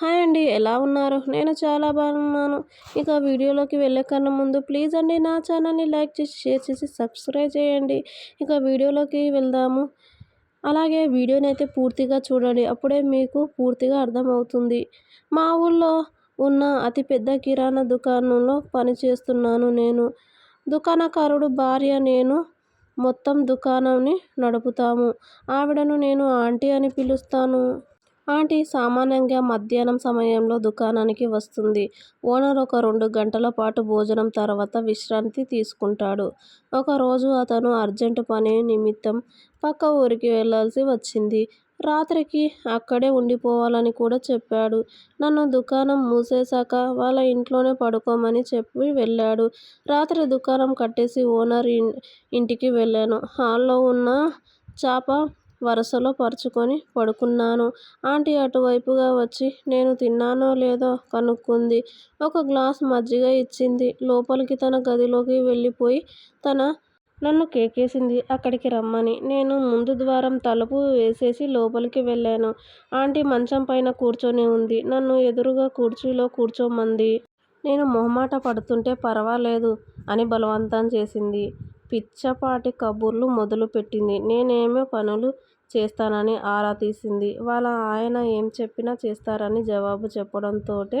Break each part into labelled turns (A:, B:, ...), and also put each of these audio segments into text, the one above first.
A: Hi అండి ఎలా ఉన్నారు? నేను చాలా బాగున్నాను. ఇక వీడియోలోకి వెళ్ళే కన్నా ముందు ప్లీజ్ అండి నా ఛానల్ని లైక్ చేసి షేర్ చేసి సబ్స్క్రైబ్ చేయండి. ఇక వీడియోలోకి వెళ్దాము. అలాగే వీడియోని అయితే పూర్తిగా చూడండి. అప్పుడే మీకు పూర్తిగా అర్థమవుతుంది. మా ఊళ్ళో ఉన్న అతిపెద్ద కిరాణా దుకాణంలో పనిచేస్తున్నాను నేను. దుకాణకారుడు భార్య నేను మొత్తం దుకాణంని నడుపుతాము. ఆవిడను నేను ఆంటీ అని పిలుస్తాను. ఆంటీ సామాన్యంగా మధ్యాహ్నం సమయంలో దుకాణానికి వస్తుంది. ఓనర్ ఒక రెండు గంటల పాటు భోజనం తర్వాత విశ్రాంతి తీసుకుంటాడు. ఒకరోజు అతను అర్జెంటు పని నిమిత్తం పక్క ఊరికి వెళ్ళాల్సి వచ్చింది. రాత్రికి అక్కడే ఉండిపోవాలని కూడా చెప్పాడు. నన్ను దుకాణం మూసేశాక వాళ్ళ ఇంట్లోనే పడుకోమని చెప్పి వెళ్ళాడు. రాత్రి దుకాణం కట్టేసి ఓనర్ ఇంటికి వెళ్ళాను. హాల్లో ఉన్న చాప వరసలో పరుచుకొని పడుకున్నాను. ఆంటీ అటువైపుగా వచ్చి నేను తిన్నానో లేదో కనుక్కుంది. ఒక గ్లాసు మజ్జిగ ఇచ్చింది. లోపలికి తన గదిలోకి వెళ్ళిపోయి తన నన్ను కేకేసింది అక్కడికి రమ్మని. నేను ముందు ద్వారం తలుపు వేసేసి లోపలికి వెళ్ళాను. ఆంటీ మంచం పైన కూర్చొని ఉంది. నన్ను ఎదురుగా కుర్చీలో కూర్చోమంది. నేను మొహమాట పడుతుంటే పర్వాలేదు అని బలవంతం చేసింది. పిచ్చపాటి కబుర్లు మొదలుపెట్టింది నేనేమో పనులు చేస్తానని ఆరా తీసింది. వాళ్ళ ఆయన ఏం చెప్పినా చేస్తారని జవాబు చెప్పడంతోటే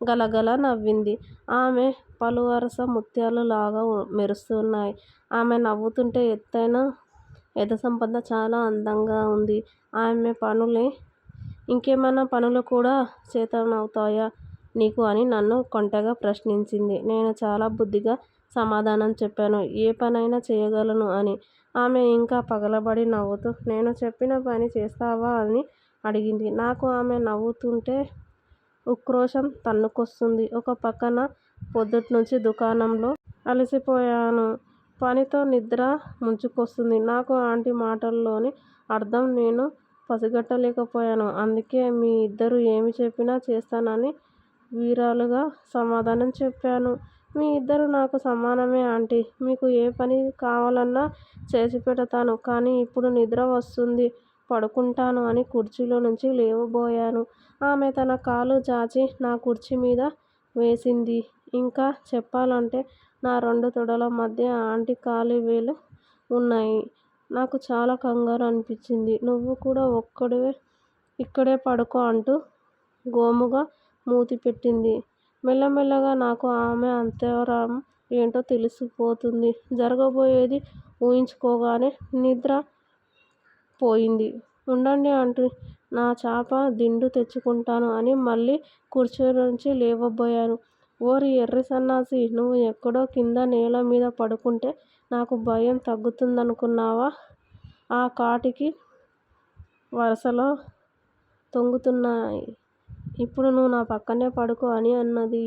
A: గలగల నవ్వింది. ఆమె పలువరస ముత్యాలు లాగా మెరుస్తున్నాయి. ఆమె నవ్వుతుంటే ఎత్తయిన ఎదసంపద చాలా అందంగా ఉంది. ఆమె పనులే ఇంకేమైనా పనులు కూడా చేతనవుతాయా నీకు అని నన్ను కొంటగా ప్రశ్నించింది. నేను చాలా బుద్ధిగా సమాధానం చెప్పాను. ఏ పనైనా చేయగలను అని. ఆమె ఇంకా పగలబడి నవ్వుతూ నేను చెప్పిన పని చేస్తావా అని అడిగింది. నాకు ఆమె నవ్వుతుంటే ఉక్రోషం తన్నుకొస్తుంది. ఒక పక్కన పొద్దుట్నుంచీ దుకాణంలో అలసిపోయాను. పనితో నిద్ర ముంచుకొస్తుంది. నాకు ఆంటీ మాటల్లోని అర్థం నేను పసిగట్టలేకపోయాను. అందుకే మీ ఇద్దరు ఏమి చెప్పినా చేస్తానని వీరాలుగా సమాధానం చెప్పాను. మీ ఇద్దరూ నాకు సమానమే ఆంటీ. మీకు ఏ పని కావాలన్నా చేసిపెడతాను. కానీ ఇప్పుడు నిద్ర వస్తుంది. పడుకుంటాను అని కుర్చీలో నుంచి లేవబోయాను. ఆమె తన కాలు చాచి నా కుర్చీ మీద వేసింది. ఇంకా చెప్పాలంటే నా రెండు తొడల మధ్య ఆంటీ కాలివేళ్ళు ఉన్నాయి. నాకు చాలా కంగారు అనిపించింది. నువ్వు కూడా ఒక్కడివే ఇక్కడే పడుకో అంటూ గోముగా మూతి పెట్టింది. మెల్లమెల్లగా నాకు ఆమె అంతరాం ఏంటో తెలిసిపోతుంది. జరగబోయేది ఊహించుకోగానే నిద్ర పోయింది. ఉండండి అంటూ నా చాప దిండు తెచ్చుకుంటాను అని మళ్ళీ కుర్చీలోంచి లేవబోయాను. ఓరి ఎర్రి సన్నాసి నువ్వు ఎక్కడో కింద నేల మీద పడుకుంటే నాకు భయం తగ్గుతుందనుకున్నావా? ఆ కాటికి వరసలో తొంగుతున్నాయి. ఇప్పుడు నువ్వు నా పక్కనే పడుకో అని అన్నది.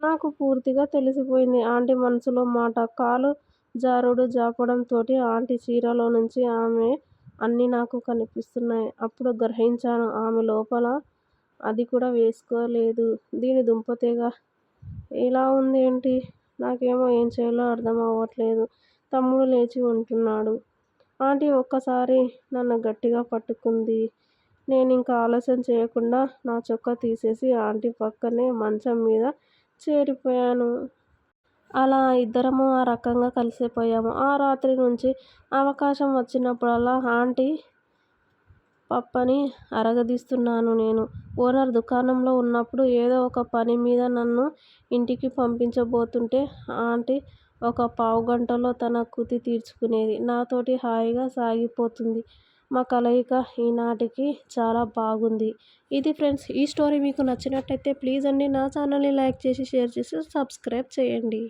A: నాకు పూర్తిగా తెలిసిపోయింది ఆంటీ మనసులో మాట. కాలు జారుడు జాపడంతోటి ఆంటీ చీరలో నుంచి ఆమె అన్నీ నాకు కనిపిస్తున్నాయి. అప్పుడు గ్రహించాను ఆమె లోపల అది కూడా వేసుకోలేదు. దీని దుంపతేగా ఇలా ఏంటి నాకేమో ఏం చేయాలో అర్థం అవ్వట్లేదు తమ్ముడు లేచి ఉంటున్నాడు. ఆంటీ ఒక్కసారి నన్ను గట్టిగా పట్టుకుంది. నేను ఇంకా ఆలస్యం చేయకుండా నా చొక్కా తీసేసి ఆంటీ పక్కనే మంచం మీద చేరిపోయాను. అలా ఇద్దరము ఆ రకంగా కలిసిపోయాము. ఆ రాత్రి నుంచి అవకాశం వచ్చినప్పుడల్లా ఆంటీ పప్పని అరగదీస్తున్నాను నేను. ఓనర్ దుకాణంలో ఉన్నప్పుడు ఏదో ఒక పని మీద నన్ను ఇంటికి పంపించబోతుంటే ఆంటీ ఒక పావు గంటలో తన కుతి తీర్చుకునేది. నాతోటి హాయిగా సాగిపోతుంది మా కలయిక ఈనాటికి చాలా బాగుంది. ఇది ఫ్రెండ్స్ ఈ స్టోరీ మీకు నచ్చినట్టయితే ప్లీజ్ అండి నా ఛానల్ని లైక్ చేసి షేర్ చేసి సబ్స్క్రైబ్ చేయండి.